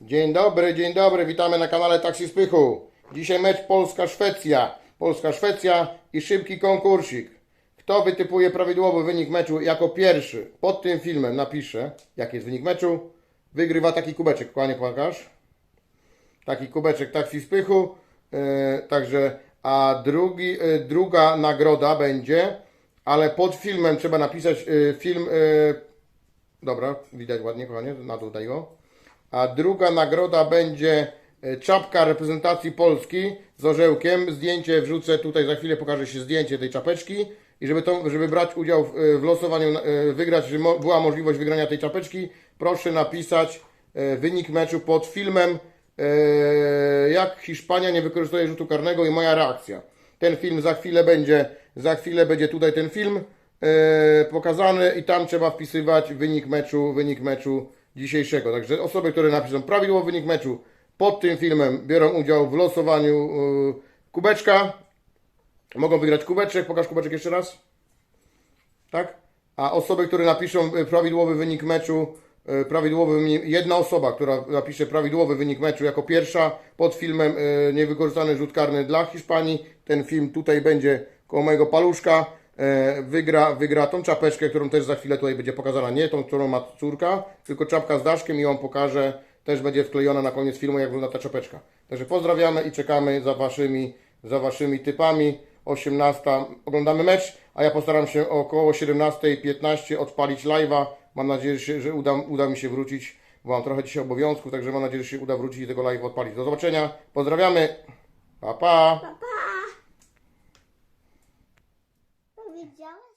Dzień dobry, dzień dobry, witamy na kanale Taksi Spychu. Dzisiaj mecz Polska-Szwecja. Polska-Szwecja i szybki konkursik. Kto wytypuje prawidłowy wynik meczu jako pierwszy? Pod tym filmem napisze, jaki jest wynik meczu. Wygrywa taki kubeczek, kochanie, pokaż. Taki kubeczek Taksi Spychu. E, także, a drugi, e, druga nagroda będzie, ale pod filmem trzeba napisać e, film... E, Dobra, widać ładnie, kochanie, na dół daj go. A druga nagroda będzie e, czapka reprezentacji Polski z orzełkiem. Zdjęcie wrzucę tutaj, za chwilę pokaże się zdjęcie tej czapeczki. I żeby, to, żeby brać udział w, e, w losowaniu, e, wygrać, żeby mo- była możliwość wygrania tej czapeczki, proszę napisać wynik meczu pod filmem jak Hiszpania nie wykorzystuje rzutu karnego i moja reakcja. Ten film za chwilę będzie, za chwilę będzie tutaj ten film pokazany i tam trzeba wpisywać wynik meczu, wynik meczu dzisiejszego. Także osoby, które napiszą prawidłowy wynik meczu pod tym filmem biorą udział w losowaniu e, kubeczka. Mogą wygrać kubeczek. Pokaż kubeczek jeszcze raz. Tak? A osoby, które napiszą e, prawidłowy wynik meczu, e, prawidłowy, jedna osoba, która napisze prawidłowy wynik meczu jako pierwsza pod filmem niewykorzystany rzut karny dla Hiszpanii, ten film tutaj będzie koło mojego paluszka, wygra, wygra tą czapeczkę, którą też za chwilę tutaj będzie pokazana, nie tą, którą ma córka, tylko czapka z daszkiem i ją pokażę, też będzie wklejona na koniec filmu, jak wygląda ta czapeczka. Także pozdrawiamy i czekamy za waszymi, za waszymi typami. 18 oglądamy mecz, a ja postaram się około 17.15 odpalić live'a. Mam nadzieję, że, że uda, uda mi się wrócić, bo mam trochę dzisiaj obowiązków, także mam nadzieję, że się uda wrócić i tego live'a odpalić. Do zobaczenia, pozdrawiamy, pa pa! Pa, pa. be jealous?